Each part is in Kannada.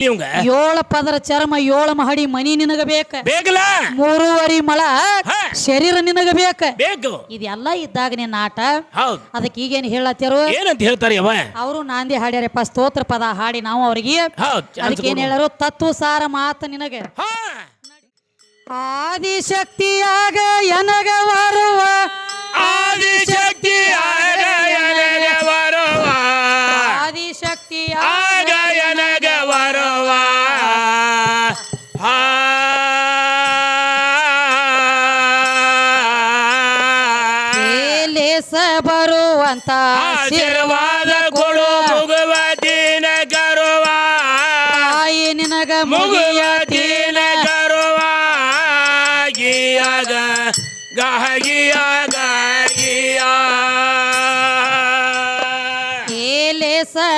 ಇವಂಗ ಏಳು ಪದರ ಚರ್ಮ ಏಳು ಮಹಡಿ ಮನಿ ನಿನಗ ಬೇಕ? ಬೇಕಲ್ಲ? ಮೂರುವರಿ ಮಳ. ಶರೀರ ನಿನಗ ಬೇಕ? ಬೇಕು. ಇದೆಲ್ಲ ಇದ್ದಾಗ ನಿನ್ನ ಆಟ. ಹೌದು. ಅದಕ್ಕೆ ಈಗೇನು ಹೇಳತ್ತಾರು? ಏನಂತ ಹೇಳ್ತಾರೆ ಅವ ಅವರು ನಾಂದಿ ಹಾಡ್ಯಾರಪ್ಪ ಸ್ತೋತ್ರ ಪದ ಹಾಡಿ ನಾವು ಅವ್ರಿಗೆ. ಹೌದು ಅದಕ್ಕೆ ಏನ್ ಹೇಳರು ತತ್ವ ಸಾರ ಮಾತ ನಿನಗೆ. ಆದಿಶಕ್ತಿಯಾಗ ಎನಗ ಬರುವ? ಆದಿಶಕ್ತಿ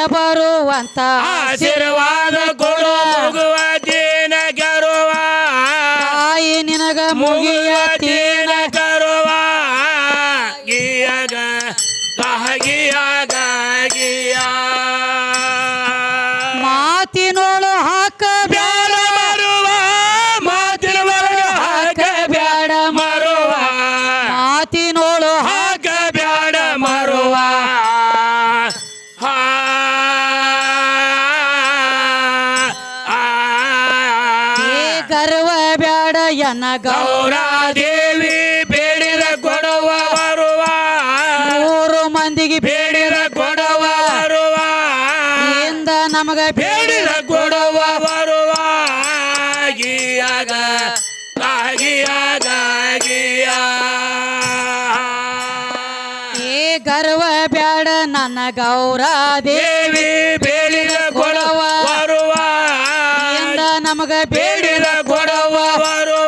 ಬರುವಂತ ಆಶೀರ್ವಾದ ಗೌರಾದೇವಿ ಬೇಡಿದ ಕೊಡುವ ಬರುವ. ಮೂರು ಮಂದಿಗೆ ಬೇಡಿದ ಕೊಡುವ ಬರುವ. ಇಂದ ನಮಗೆ ಬೇಡಿದ ಕೊಡುವ ಬರುವ. ಗಿಯಾಗ ಗಾಗಿಯಾಗ ಗೀಯ ಏ ಗರ್ವ ಬ್ಯಾಡ ನನ್ನ ಗೌರಾದೇವಿ. ದೇವಿ ಬೇಡಿದ ಕೊಡುವ. ಬರುವ. ಇಂದ ನಮಗೆ ಬೇಡಿದ ಕೊಡುವ ಬರುವ.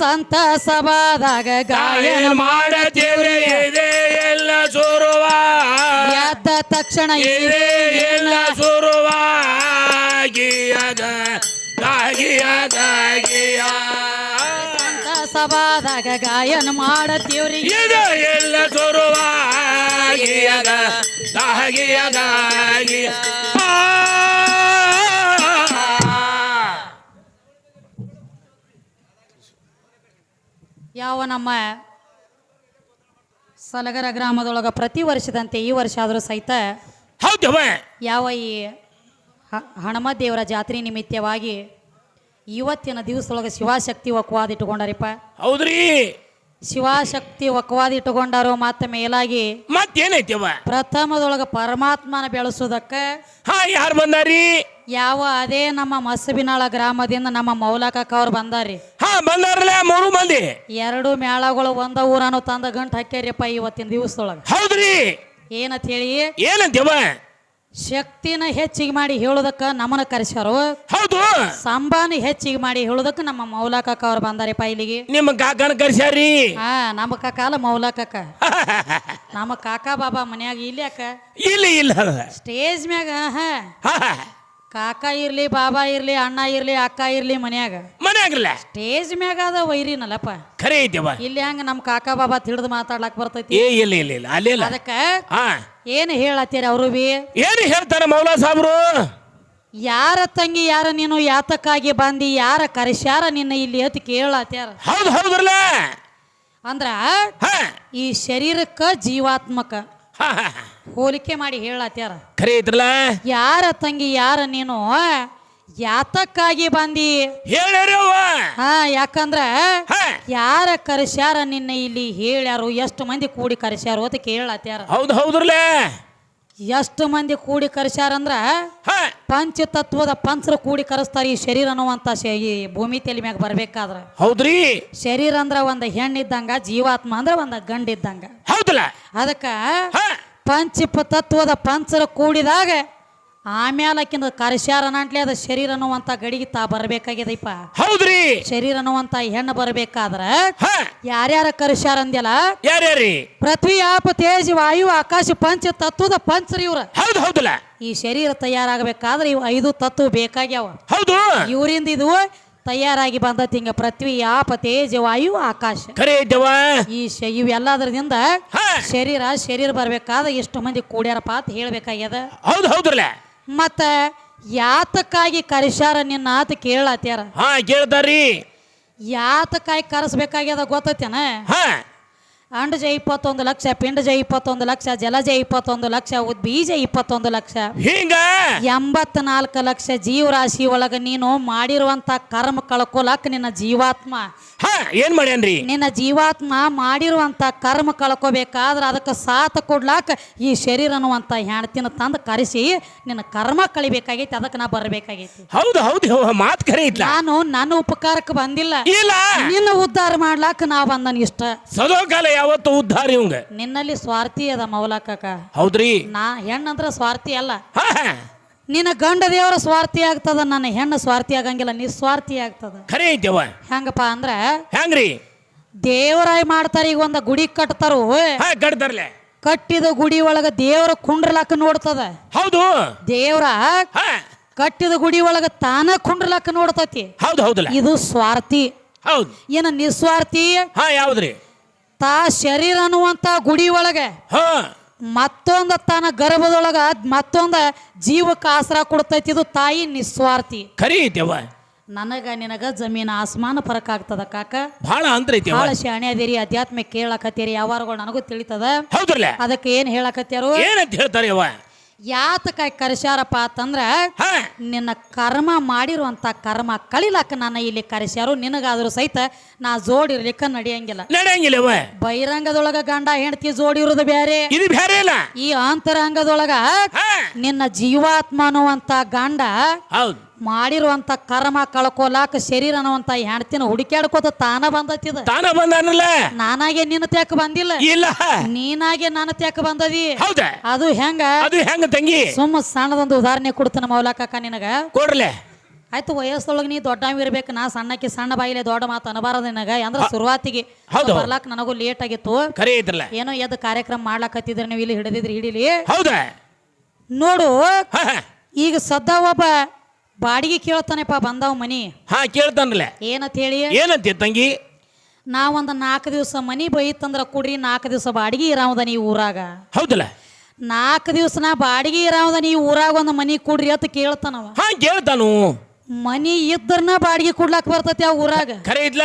ಏ ಸಂತ ಸಭಾದಾಗ ಗಾಯನ ಮಾಡತೇವ್ರೆ ಇದೆ ಎಲ್ಲ ಸುರುವ. ಎದ್ದ ತಕ್ಷಣ ಇದೆ ಎಲ್ಲ ಸುರುವ ಸಂತಸವಾದಾಗ ಗೀಯ ಗಾಯನ ಮಾಡತೀವ್ರಿ ಇದೆ ಎಲ್ಲ ಸುರುವ ಗಿಯದ ಗಾಗಿಯಗ ಗೀಯ ಯಾವ ನಮ್ಮ ಸಲಗರ ಗ್ರಾಮದೊಳಗ ಪ್ರತಿ ವರ್ಷದಂತೆ ಈ ವರ್ಷ ಆದರೂ ಸಹಿತ ಹೌದವ ಯಾವ ಈ ಹ- ಹಣಮ ದೇವರ ಜಾತ್ರೆ ನಿಮಿತ್ತವಾಗಿ ಇವತ್ತಿನ ದಿವಸದೊಳಗೆ ಶಿವಶಕ್ತಿ ಒಕ್ಕವಾದ ಇಟ್ಟುಕೊಂಡಾರಿಪ್ಪ. ಹೌದ್ರಿ. ಶಿವಶಕ್ತಿ ಒಕ್ಕವಾದ ಇಟ್ಟುಕೊಂಡಾರು ಮತ್ತೆ ಮೇಲಾಗಿ ಮತ್ತೇನೈತಿ ಪ್ರಥಮದೊಳಗೆ ಪರಮಾತ್ಮನ ಬೆಳೆಸೋದಕ್ಕೆ ಹಾ ಯಾರು ಬಂದಾರಿ? ಯಾವ ಅದೇ ನಮ್ಮ ಮಸಬಿನಾಳ ಗ್ರಾಮದಿಂದ ನಮ್ಮ ಮೌಲಕಕ್ಕ ಅವ್ರು ಬಂದಾರಿ. ಹಾ ಬಂದಾರಲ್ಲ ಮೂರು ಮಂದಿ. ಎರಡು ಮೇಳಗಳು ಒಂದ ಊರನ್ನು ತಂದ ಗಂಟು ಹಾಕ್ಯಾರಿಪ್ಪ ಇವತ್ತಿನ ದಿವಸದೊಳಗೆ. ಹೌದ್ರಿ. ಏನಂತ ಹೇಳಿ? ಏನಂತೀವ ಶಕ್ತಿನ ಹೆಚ್ಚಿಗೆ ಮಾಡಿ ಹೇಳೋದಕ್ಕ ನಮ್ಮನ್ನ ಕರೆಸ್ಯಾರು. ಹೌದು. ಸಂಬಾನ ಹೆಚ್ಚಿಗೆ ಮಾಡಿ ಹೇಳೋದಕ್ಕ ನಮ್ಮ ಮೌಲಾಕಕ್ಕ ಅವ್ರು ಬಂದಾರಿಪ್ಪ ಇಲ್ಲಿಗೆ. ನಿಮ್ಮ ಕಾಕನ ಕರ್ಸ್ಯಾರಿ? ಹಾ ನಮ್ಮ ಕಾಕಾಲ ಮೌಲಾಕಕ್ಕ ನಮ್ಮ ಕಾಕಾ ಬಾಬಾ ಮನ್ಯಾಗ ಇಲ್ಲಿ ಅಕ್ಕ ಇಲ್ಲ ಇಲ್ಲ ಸ್ಟೇಜ್ ಮ್ಯಾಗ ಹಾ, ಕಾಕ ಇರ್ಲಿ ಬಾಬಾ ಇರ್ಲಿ ಅಣ್ಣ ಇರ್ಲಿ ಅಕ್ಕ ಇರ್ಲಿ ಮನ್ಯಾಗ. ಮನ್ಯಾಗಲ್ಲ ಸ್ಟೇಜ್ ಮ್ಯಾಗ ಅದ ವೈರಿನಲ್ಲಪ್ಪ. ಖರೆ ಐತಿವ ಇಲ್ಲಿ ಹಂಗ ನಮ್ಮ ಕಾಕಾ ಬಾಬಾ ತಿಳಿದು ಮಾತಾಡ್ಲಕ್ ಬರ್ತೈತಿ. ಏ ಇಲ್ಲ ಇಲ್ಲ ಇಲ್ಲ ಅದಕ್ಕ ಹಾ. ಏನು ಹೇಳತ್ತೀರಿ ಅವರು ಬಿ? ಏನು ಹೇಳ್ತಾರ ಮೌಲಾ ಸಾಬ್ರು? ಯಾರ ತಂಗಿ ಯಾರ ನೀನು ಯಾತಕ್ಕಾಗಿ ಬಂದಿ ಯಾರ ಕರೆಸ್ಯಾರ ನಿನ್ನ ಇಲ್ಲಿ ಅಂತ ಕೇಳತ್ಯಾರ ಹೌದು ಹೌದ್ರಲ್ಲ? ಅಂದ್ರ ಹಾ. ಈ ಶರೀರಕ್ಕ ಜೀವಾತ್ಮಕ. ಹೋಲಿಕೆ ಮಾಡಿ ಹೇಳತ್ಯಾರ. ಖರೆ ಇದ್ರಲ್ಲ? ಯಾರ ತಂಗಿ ಯಾರ ನೀನು? ಯಾತಕ್ಕಾಗಿ ಬಂದಿ? ಹೇಳ್ಯಾರವ್ವ. ಹಾ ಯಾಕಂದ್ರ ಯಾರ ಕರೆಸ್ಯಾರ ನಿನ್ನ ಇಲ್ಲಿ? ಹೇಳ್ಯಾರು. ಎಷ್ಟು ಮಂದಿ ಕೂಡಿ ಕರೆಸ್ಯಾರು ಅಂತ ಕೇಳತ್ಯಾರ. ಹೌದು ಹೌದ್ರಲ್ಲ? ಎಷ್ಟು ಮಂದಿ ಕೂಡಿ ಕರೆಸ್ಯಾರಂದ್ರ ಪಂಚ ತತ್ವದ ಪಂಚರ ಕೂಡಿ ಕರೆಸ್ತಾರ ಈ ಶರೀರ ಅನ್ನುವಂತ ಈ ಭೂಮಿ ತಲೆ ಮ್ಯಾಗ ಬರ್ಬೇಕಾದ್ರ. ಹೌದ್ರಿ? ಶರೀರ ಅಂದ್ರ ಒಂದ್ ಹೆಣ್ಣಿದ್ದಂಗ ಜೀವಾತ್ಮ ಅಂದ್ರ ಒಂದ್ ಗಂಡಿದ್ದಂಗ. ಹೌದಲ್ಲ ಅದಕ್ಕ ಪಂಚ ತತ್ವದ ಪಂಚರ ಕೂಡಿದಾಗ ಆಮ್ಯಾಲ ಆಕಿಂದ ಕರ್ಸ್ಯಾರ ನಂಟ್ಲೆ ಅದ ಶರೀರ ಅನ್ನುವಂತ ಗಡಿಗೆ ತಾ ಬರ್ಬೇಕಾಗ್ಯದಪ್ಪ ಹೌದ್ರಿ? ಶರೀರ ಅನ್ನುವಂತ ಹೆಣ್ಣು ಬರ್ಬೇಕಾದ್ರ ಯಾರ್ಯಾರ ಕರ್ಶ್ಯಾರ ಅಂದ್ಯಲ್ಲ ಯಾರ್ಯಾರಿ? ಪೃಥ್ವಿ ಆಪ ತೇಜ್ ವಾಯು ಆಕಾಶ ಪಂಚ ತತ್ವದ ಪಂಚರಿ ಇವ್ರ. ಹೌದು ಹೌದಲ್ಲ? ಈ ಶರೀರ ತಯಾರಾಗಬೇಕಾದ್ರೆ ಇವು ಐದು ತತ್ವ ಬೇಕಾಗ್ಯಾವ. ಹೌದು. ಇವರಿಂದ ಇದು ತಯಾರಾಗಿ ಬಂದ ಹಿಂಗ ಪೃಥ್ವಿ ಆಪ ತೇಜ ವಾಯು ಆಕಾಶ. ಖರೆ ಈ ಶ ಇವೆಲ್ಲದ್ರದಿಂದ ಶರೀರ ಶರೀರ ಬರ್ಬೇಕಾದ್ರೆ ಎಷ್ಟು ಮಂದಿ ಕೂಡ್ಯಾರಪ್ಪ ಅಂತ ಹೇಳ್ಬೇಕಾಗ್ಯದ. ಹೌದು ಹೌದ್ರಲ್ಲ? ಮತ್ತ ಯಾತಕ್ಕಾಗಿ ಕರೆಸ್ಯಾರ ನಿನ್ನ ಆತ ಕೇಳತ್ಯಾರ ಹಾ ಕೇಳ್ತಾರೀ ಯಾತಕ್ಕಾಗಿ ಕರೆಸ್ಬೇಕಾಗ್ಯದ ಗೊತ್ತೈತೇನ? ಹಾ. ಅಂಡಜ ಇಪ್ಪತ್ತೊಂದು ಲಕ್ಷ ಪಿಂಡ ಜೈ ಇಪ್ಪತ್ತೊಂದು ಲಕ್ಷ ಜಲಜ ಇಪ್ಪತ್ತೊಂದು ಲಕ್ಷ ಬೀಜ ಇಪ್ಪತ್ತೊಂದು ಲಕ್ಷ. ಹಿಂಗ? ಎಂಬತ್ನಾಲ್ಕು ಲಕ್ಷ ಜೀವರಾಶಿ ಒಳಗ ನೀನು ಮಾಡಿರುವಂತ ಕರ್ಮ ಕಳ್ಕೊಲಕ್ ನಿನ್ನ ಜೀವಾತ್ಮ. ಹಾ ಏನ್ ಮಾಡ್ಯಾನ್ರಿ? ನಿನ್ನ ಜೀವಾತ್ಮ ಮಾಡಿರುವಂತ ಕರ್ಮ ಕಳ್ಕೊಬೇಕಾದ್ರ ಅದಕ್ಕೆ ಸಾಥ ಕೊಡ್ಲಾಕ ಈ ಶರೀರ ಅನ್ನುವಂತ ಹೆಣ್ತಿನ ತಂದು ಕರೆಸಿ ನಿನ್ನ ಕರ್ಮ ಕಳಿಬೇಕಾಗೈತಿ ಅದಕ್ಕೆ ನಾ ಬರ್ಬೇಕಾಗೈತಿ. ಹೌದು ಹೌದು ಮಾತು ಕರೆ ನಾನು ನನ್ನ ಉಪಕಾರಕ್ಕೆ ಬಂದಿಲ್ಲ. ಇಲ್ಲ. ನಿನ್ನ ಉದ್ಧಾರ ಮಾಡ್ಲಾಕ ನಾ ಬಂದನ ಇಷ್ಟ. ಸದೋಕಾಲ ಯಾವತ್ತು ಉದ್ಧಾರ ಇವಂಗ. ನಿನ್ನಲ್ಲಿ ಸ್ವಾರ್ಥಿ ಅದ ಮೌಲಾಕಕ. ಹೌದ್ರಿ? ನಾ ಹೆಣ್ಣಂದ್ರ ಸ್ವಾರ್ಥಿ ಅಲ್ಲ. ಹಾ ಹಾ. ನಿನ್ನ ಗಂಡ ದೇವರ ಸ್ವಾರ್ಥಿ ಆಗ್ತದ ನನ್ನ ಹೆಣ್ಣು ಸ್ವಾರ್ಥಿ ಆಗಂಗಿಲ್ಲ ನಿಸ್ವಾರ್ಥಿ ಆಗ್ತದ. ಖರೆ ಐತವ? ಹೆಂಗಪ್ಪ ಅಂದ್ರ ಹೆಂಗ್ರಿ? ದೇವರಾಯಿ ಮಾಡ್ತಾರ ಈಗ ಒಂದ ಗುಡಿ ಕಟ್ತಾರು ಹಾ ಕಟ್ಟಿದ ಗುಡಿ ಒಳಗ ದೇವರ ಕುಂಡ್ರಲಾಕ ನೋಡ್ತದ. ಹೌದು. ದೇವರ ಹಾ. ಕಟ್ಟಿದ ಗುಡಿ ಒಳಗ ತಾನ ಕುಂಡ್ರಲಾಕ ನೋಡ್ತತಿ. ಹೌದು ಹೌದಲ್ಲ. ಇದು ಸ್ವಾರ್ಥಿ. ಹೌದು. ಏನ ನಿಸ್ವಾರ್ಥಿ? ಹಾ ಯಾವ್ದ್ರಿ? ತಾ ಶರೀರ ಅನ್ನುವಂತ ಗುಡಿ ಒಳಗೆ ಹಾ. ಮತ್ತೊಂದ ತನ್ನ ಗರ್ಭದೊಳಗ ಮತ್ತೊಂದ ಜೀವಕ್ಕೆ ಆಸರ ಕೊಡ್ತೈತಿ ಇದು ತಾಯಿ ನಿಸ್ವಾರ್ಥಿ. ಖರಿ ಐತೆವ ನನಗ ನಿನಗ ಜಮೀನ ಆಸ್ಮಾನ ಫರಕ್ ಆಗ್ತದ ಕಾಕ. ಬಹಳ ಅಂದ್ರೆ ಬಹಳ ಶಾಣೆ ಅದೇರಿ ಅಧ್ಯಾತ್ಮ ಕೇಳಕತ್ತೀರಿ ಯಾವಾರಗಳು ನನಗೂ ತಿಳಿತದ. ಹೌದ್ರಲ್ಲ? ಅದಕ್ಕೆ ಏನ್ ಹೇಳಕತ್ಯಾರು? ಏನಂತ ಹೇಳ್ತಾರೆ ಯಾತಕಾಯಿ ಕರೆಸ್ಯಾರಪ್ಪ ಅಂತಂದ್ರ ನಿನ್ನ ಕರ್ಮ ಮಾಡಿರುವಂತ ಕರ್ಮ ಕಳಿಲಾಕ ನನ್ನ ಇಲ್ಲಿ ಕರೆಸ್ಯಾರು. ನಿನಗಾದ್ರೂ ಸಹಿತ ನಾ ಜೋಡಿರ್ಲಿಕ್ಕ ನಡೆಯಂಗಿಲ್ಲ. ನಡೆಯಂಗಿಲ್ಲ ಬಹಿರಂಗದೊಳಗ ಗಂಡ ಹೆಂಡತಿ ಜೋಡಿ ಇರೋದು ಬ್ಯಾರೆ. ಇದು ಬೇರೆ ಇಲ್ಲ. ಈ ಅಂತರಂಗದೊಳಗ ನಿನ್ನ ಜೀವಾತ್ಮ ಅನ್ನುವಂತ ಗಂಡ ಹೌದು. ಮಾಡಿರುವಂತ ಕರ್ಮ ಕಳ್ಕೊಲಾಕ ಶರೀರ ಅನ್ನುವಂತ ಹೆಣ್ತಿನ ಹುಡುಕ್ಯಾಡ್ಕೋತ ತಾನ ಬಂದತ್ತಿದ ತಾನ ಬಂದಾನಲ್ಲ? ನಾನಾಗೆ ನಿನ್ನ ತ್ಯಾಕ ಬಂದಿಲ್ಲ. ಇಲ್ಲ. ನೀನಾಗೆ ನನ್ನ ತ್ಯಾಕ ಬಂದದಿ. ಹೌದ? ಅದು ಹೆಂಗ? ಅದು ಹೆಂಗ ತಂಗಿ? ಸುಮ್ಮ ಸಣ್ಣದೊಂದು ಉದಾಹರಣೆ ಕೊಡ್ತಾನ ಮೌಲಾಕಕ್ಕ ನಿನಗ. ಕೊಡ್ಲೆ ಆಯ್ತು ವಯಸ್ಸೊಳಗೆ ನೀ ಇರ್ಬೇಕು. ನಾ ಸಣ್ಣಕ್ಕೆ ಸಣ್ಣ ಬಾಯಿಲೆ ದೊಡ್ಡ ಮಾತು ಅನಬಾರದು ನಿನಗ. ಅಂದ್ರೆ ಶುರುವಾತಿಗೆ. ಬರ್ಲಾಕ ನನಗೂ ಲೇಟ್ ಆಗಿತ್ತು. ಐತ್ರಲ್ಲ ಏನೋ ಎದ್ದು ಕಾರ್ಯಕ್ರಮ ಮಾಡ್ಲಾಕತ್ತಿದ್ರೆ ನೀವು ಇಲ್ಲಿ ಹಿಡಿದಿದ್ರಿ ಹಿಡಿಲಿ. ಹೌದ? ನೋಡು. ಈಗ ಸದ್ದ ಒಬ್ಬ ಬಾಡಿಗೆ ಕೇಳ್ತಾನೆಪ್ಪ ಬಂದಾವ ಮನಿ. ಹಾ ಕೇಳ್ತಾನಲ್ಲ ಏನಂತ ಹೇಳಿ ಏನಂತೆ ತಂಗಿ? ನಾವೊಂದು ನಾಲ್ಕು ದಿವಸ ಮನಿ ಬೈತಂದ್ರ ಕುಡ್ರಿ ನಾಲ್ಕು ದಿವಸ ಬಾಡಿಗೆ ಇರಾವದ ನೀ ಊರಾಗ. ಹೌದಲ್ಲ? ನಾಲ್ಕು ದಿವಸ ನಾ ಬಾಡಿಗೆ ಇರಾವದ ನೀ ಊರಾಗ ಒಂದು ಮನಿ ಕೊಡ್ರಿ ಅಂತ ಕೇಳ್ತಾನವ ಹಾ ಕೇಳ್ತಾನು. ಮನಿ ಇದ್ರನ ಬಾಡಿಗೆ ಕೊಡ್ಲಾಕ್ ಬರ್ತೈತಿ ಆ ಊರಾಗ. ಖರೆ ಹಾ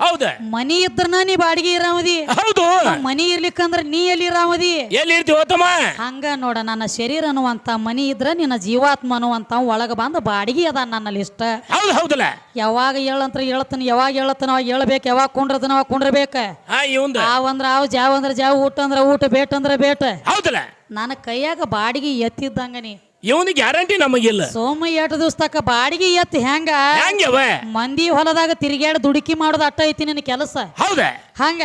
ಹೌದ. ಮನಿ ಇದ್ರನ ನೀ ಬಾಡಿಗೆ ಇರಾಮದಿ. ಹೌದು. ಮನಿ ಇರ್ಲಿಕ್ಕಂದ್ರ ನೀ ಎಲ್ಲಿ ಇರಾಮದಿ? ಎಲ್ಲಿ ಇರ್ತೀವ ತಮ್ಮ ಹಂಗ ನೋಡ ನನ್ನ ಶರೀರ ಅನ್ನುವಂತ ಮನಿ ಇದ್ರ ನಿನ್ನ ಜೀವಾತ್ಮ ಅನ್ನುವಂತ ಒಳಗ ಬಂದ ಬಾಡಿಗೆ ಅದ ನನ್ನಲ್ಲಿ ಇಷ್ಟ ಹೌದು ಹೌದಲ್ಲ. ಯಾವಾಗ ಹೇಳಂತ್ರ ಹೇಳ್ತಾನ ಯಾವಾಗ ಹೇಳ್ತಾನ ಅವಾಗ ಹೇಳ್ಬೇಕು ಯಾವಾಗ ಕುಂಡ್ರದನ ಅವಾಗ ಕುಂಡ್ರಬೇಕ? ಆವ್ ಅಂದ್ರ ಆವ್ ಜಾವ್ ಅಂದ್ರ ಜಾವ್ ಊಟ ಅಂದ್ರ ಊಟ ಬೇಟ ಅಂದ್ರ ಬೇಟ. ಹೌದಲ್ಲ. ನನ್ನ ಕೈಯಾಗ ಬಾಡಿಗೆ ಎತ್ತಿದ್ದಂಗ ನೀ. ಇವನ್ ಗ್ಯಾರಂಟಿ ನಮಗಿಲ್ಲ. ಸೋಮ ಎಂಟು ದಿವಸ ತಕ್ಕ ಬಾಡಿಗೆ ಎತ್ತು ಹೆಂಗ? ಹೆಂಗವ ಮಂದಿ ಹೊಲದಾಗ ತಿರುಗಾಡಿ ದುಡುಕಿ ಮಾಡೋದು ಅಟ್ಟ ಐತಿ ನಿನ್ನ ಕೆಲಸ. ಹೌದ? ಹಂಗ.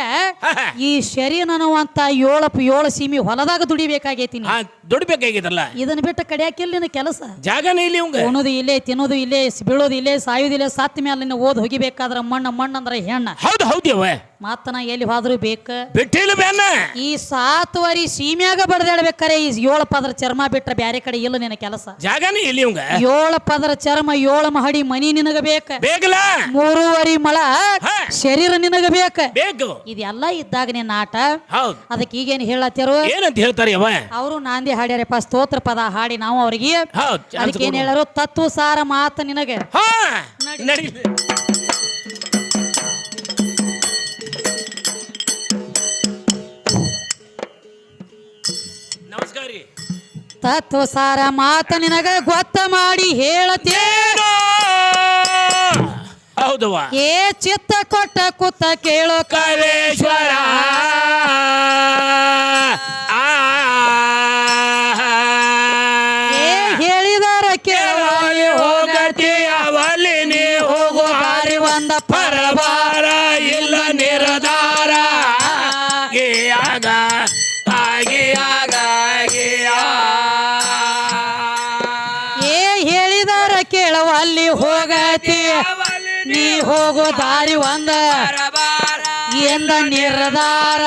ಈ ಶರೀರ ಅನ್ನುವಂತ ಏಳು ಏಳು ಸೀಮಿ ಹೊಲದಾಗ ದುಡಿಬೇಕಾಗೈತಿ ನೀ ಇದನ್ನ ಬಿಟ್ಟು ಕಡಿಯಾಕಿಲ್ಲ ನಿನ್ನ ಕೆಲಸ. ಜಾಗನೇ ಇಲ್ಲಿ ಇವಂಗ. ಉಣುದು ಇಲ್ಲೇ ತಿನ್ನೋದು ಇಲ್ಲೇ ಸ್- ಬೀಳೋದು ಇಲ್ಲೇ ಸಾಯೋದು ಇಲ್ಲೇ ಸತ್ತ ಮೇಲೆ ನಿನ್ನ ಓದ್ ಹೋಗಿಬೇಕಾದ್ರ ಮಣ್ಣ ಮಣ್ಣ ಅಂದ್ರೆ ಹೆಣ್ಣ. ಹೌದು ಹೌದ್ಯವ ಮಾತನ ಎಲ್ಲಿ ಹೋದ್ರು ಬೇಕ. ಬಿಟ್ಟಿಲ್ಲ ಬ್ಯಾನ ಈ ಸಾತುವರಿ ಸೀಮ್ಯಾಗ ಬಡದೇಳ್ಬೇಕಾರೆ ಈ ಏಳು ಪದರ ಚರ್ಮ ಬಿಟ್ರೆ ಬ್ಯಾರೆ ಕಡೆ ಇಲ್ಲ ನಿನ್ನ ಕೆಲಸ. ಜಾಗನೇ ಇಲ್ಲಿ ಇವಂಗ. ಏಳು ಪದರ ಚರ್ಮ ಏಳು ಮಹಡಿ ಮನಿ ನಿನಗ ಬೇಕ. ಬೇಕಲ್ಲ? ಮೂರುವರಿ ಮಳ ಹಾ. ಶರೀರ ನಿನಗ ಬೇಕ. ಬೇಕು. ಇದೆಲ್ಲ ಇದ್ದಾಗ ನಿನ್ನ ಆಟ ಹೌದು. ಅದಕ್ಕೆ ಈಗೇನು ಹೇಳತ್ತಿರು? ಏನಂತ ಹೇಳ್ತಾರೆ ಅವ? ಅವರು ನಾಂದಿ ಹಾಡ್ಯಾರಪ್ಪ ಸ್ತೋತ್ರ ಪದ ಹಾಡಿ ನಾವು ಅವ್ರಿಗೆ. ಹೌದು ಅದಕ್ಕೆ ಏನ್ ಹೇಳರು ತತ್ವ ಸಾರ ಮಾತು ನಿನಗೆ. ಹಾ ನಡಿ. ನಮಸ್ಕಾರ ತತ್ವ ಸಾರ ಮಾತ ನಿನಗ ಗೊತ್ತ ಮಾಡಿ ಹೇಳತೇ ಹೌದವ್ವ. ಏ ಚಿತ್ತ ಕೊಟ್ಟ ಕುತ್ತ ಕೇಳೋ ಕಾಲೇಶ್ವರ ನೀ ಹೋಗೋ ದಾರಿ ಒಂದ. ಎಂದ ನಿರ್ಧಾರ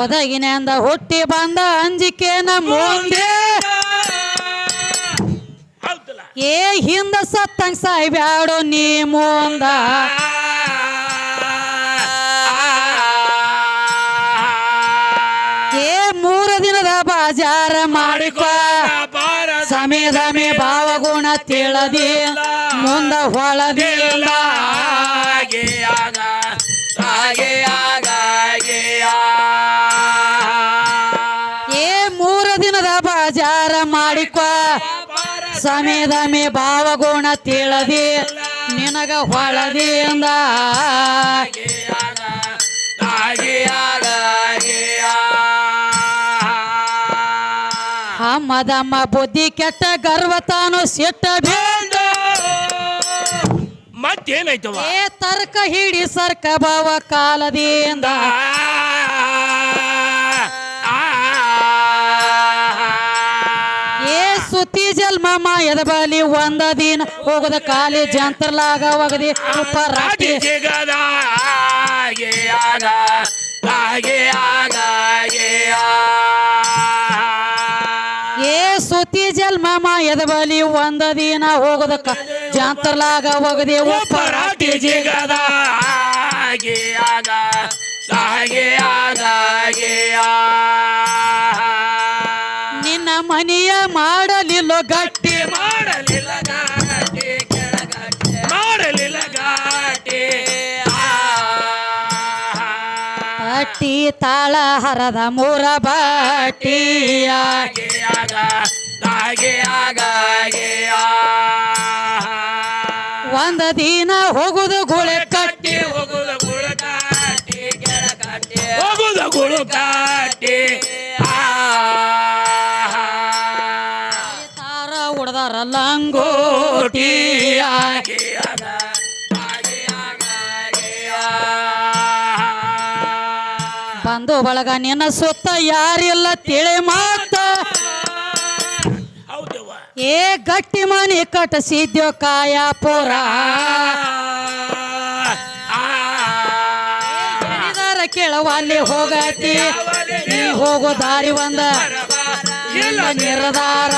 ಒದಗಿನಿಂದ ಹುಟ್ಟಿ ಬಂದ ಅಂಜಿಕೆನ ಮುಂದೆ. ಹೌದಲ್ಲ? ಏ ಹಿಂದ ಸತ್ತಂಗ್ ಸಾಯ್ಬ್ಯಾಡೋ ನೀ ಮುಂದ. ದಿನದ ಬಾಜಾರ ಮಾಡಿಕೊ. ಸಮೇ ಸಮಯ ಭಾವಗುಣ ತಿಳದಿ ಮುಂದ ಹೊಳದಿಲ್ಲ ಏ ಮೂರ ದಿನದ ಬಾಜಾರ ಮಾಡಿಕೊ. ಸಮೇ ಸಮಯ ಭಾವಗುಣ ತಿಳದಿ ನಿನಗ ಹೊಳದಿಂದ ಹಮ್ಮದಮ್ಮ ಬುದ್ಧಿ ಕೆಟ್ಟ ಗರ್ವ ತಾನು ಸಿಟ್ಟ ಬೇಡ ಮತ್ತೇನಾಯ್ತವ ಏ ತರ್ಕ ಹಿಡಿ ಸರ್ಕ ಬಾವ ಕಾಲದಿಂದ ಏ ಸುತ್ತಿ ಜಲ್ಮ ಮಾಯದ ಬಲಿ ಒಂದ ದಿನ ಹೋಗದ ಕಾಲಿ ಜಂತ್ರಲಾಗ ಒಗದಿ ಉಪರಾಟಿ ಸಿಗದ ಹಾಗೆ ಆಗ ಹಾಗೆ ಆಗ ಮಾಯದ ಬಲಿ ಒಂದ ದಿನ ಹೋಗೋದಕ್ಕ ಜಾಂತರ್ಲಾಗ ಜಂತ್ರಲಾಗ ಒಗದಿ ಉಪರಾಟಿ ಪರಾಟಿ ಸಿಗದ ಹಾಗೆ ಆಗ ಹಾಗೆ ಆಗ ನಿನ್ನ ಮನೆಯ ಮಾಡಲಿಲ್ಲ ಗಟ್ಟಿ. ಮಾಡಲಿಲ್ಲ ಗಾಟಿ ಕೆಳಗಟ್ಟೆ. ಮಾಡಲಿಲ್ಲ ಗಾಟಿ ಅಟ್ಟಿ ತಾಳ ಹರದ ಮೂರ ಬಾಟಿಯ ಆಗ. ಒಂದ ದಿನ ಹೋಗುದು ಗುಳೆ ಕಟ್ಟಿ. ಕಟ್ಟಿ ಹೋಗುದ ಗುಳು ಕಾಟಿ ಕೆಳ ಕಟ್ಟಿ. ಹೋಗುದ ಗುಳು ಕಾಟಿ ತಾರ ಉಡ್ದಾರ ಲಂಗೋಟಿಯ ಬಂದು ಬಳಗ ನಿನ್ನ ಸುತ್ತ ಯಾರಿಲ್ಲ ತಿಳಿ ಮಾತ. ಗಟ್ಟಿ ಮನೆ ಕಟ್ಟಿಸಿದ್ಯೋ ಕಾಯಾಪುರ. ಜನಿದಾರ ಕೇಳವಾಲಿ ಹೋಗತಿ. ನೀ ಹೋಗೋ ದಾರಿ ಒಂದ. ಇಲ್ಲ. ನಿರ್ಧಾರ.